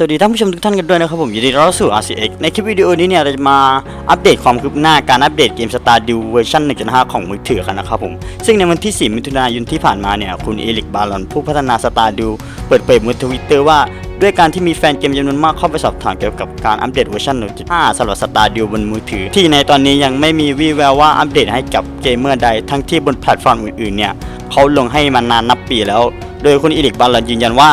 สวัสดีท่านผู้ชมทุกท่านกันด้วยนะครับผมยินดีต้อนรับสู่ RCX ในคลิปวิดีโอนี้เนี่ยเราจะมาอัปเดตความคืบหน้าการอัปเดตเกม Stardew เวอร์ชัน1.5 ของมือถือกันนะครับผมซึ่งในวันที่ 4 มิถุนายนที่ผ่านมาเนี่ยคุณเอลิกบารอนผู้พัฒนา Stardew เปิดเผยบนทวิตเตอร์ว่าด้วยการที่มีแฟนเกมจำนวนมากเข้าไปสอบถามเกี่ยวกับการอัปเดตเวอร์ชัน1.5สำหรับ Stardew บนมือถือ ที่ในตอนนี้ยังไม่มีวี่แววว่าอัปเดตให้กับเกมเมอร์ใดทั้งที่บนแพลตฟอร์มอื่นๆเนี่ยเขาลงให้มานานนับปีแล้ว โดยคุณเอลิกบารอนยืนยันว่า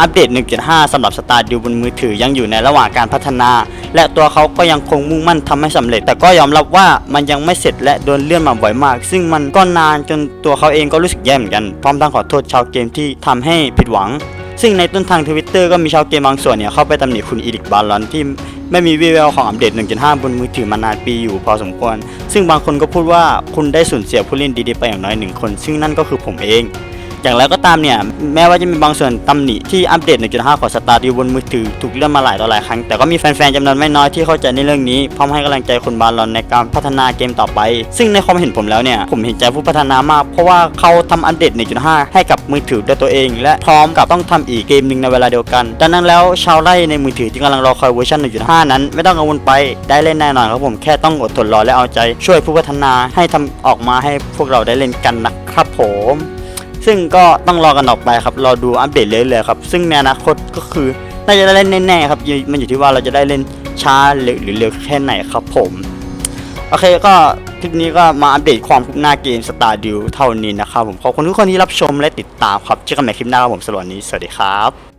อัปเดต 1.5 สำหรับ Stardew บนมือถือยังอยู่ในระหว่างการพัฒนา และตัวเขาก็ยังคงมุ่งมั่นทำให้สำเร็จ แต่ก็ยอมรับว่ามันยังไม่เสร็จและโดนเลื่อนมาบ่อยมาก ซึ่งมันก็นานจนตัวเขาเองก็รู้สึกแย่เหมือนกัน พร้อมทั้งขอโทษชาวเกมที่ทำให้ผิดหวัง ซึ่งในต้นทางทวิตเตอร์ก็มีชาวเกมบางส่วนเนี่ยเข้าไปตำหนิคุณอีริกบาลอนที่ไม่มีวี่แววของอัปเดต 1.5 บนมือถือมานานปีอยู่พอสมควร ซึ่งบางคนก็พูดว่าคุณได้สูญเสียผู้เล่นดีๆไปอย่างน้อยหนึ่งคน ซึ่งนั่นก็คือผมเอง อย่างไรก็ตามเนี่ย แม้ว่าจะมีบางส่วนตำหนิที่อัปเดต 1.5 ของสตาร์ดิวบนมือถือถูกเลื่อนมาหลายต่อหลายครั้ง แต่ก็มีแฟนๆจำนวนไม่น้อยที่เข้าใจในเรื่องนี้ พร้อมให้กำลังใจคนบาลอนในการพัฒนาเกมต่อไป ซึ่งในความเห็นผมแล้วเนี่ย ผมเห็นใจผู้พัฒนามาก เพราะว่าเขาทำอัปเดต 1.5 ให้กับมือถือด้วยตัวเอง และพร้อมกับต้องทำอีกเกมหนึ่งในเวลาเดียวกัน ดังนั้นแล้วชาวไร่ในมือถือที่กำลังรอคอยเวอร์ชัน1.5 นั้น ไม่ต้องกังวลไปได้เล่นแน่นอนครับผมแค่ต้องอดทนรอและเอาใจ ช่วยผู้พัฒนาให้ทำออกมาให้พวกเราได้เล่นกันนะครับผม ซึ่งก็ต้องรอกันออกไปครับรอดูอัปเดตเรื่อยๆครับซึ่งในอนาคตก็คือน่าจะได้เล่นแน่ๆครับมันอยู่ที่ว่าเราจะได้เล่นช้าหรือหรือเร็วแค่ไหนครับผมโอเคก็คลิปนี้ก็มาอัปเดตความคืบหน้าเกมสตาร์ดิวเท่านี้นะครับผมขอบคุณทุกคนที่รับชมและติดตามครับเจอกันใหม่คลิปหน้าครับผมสวัสดีครับ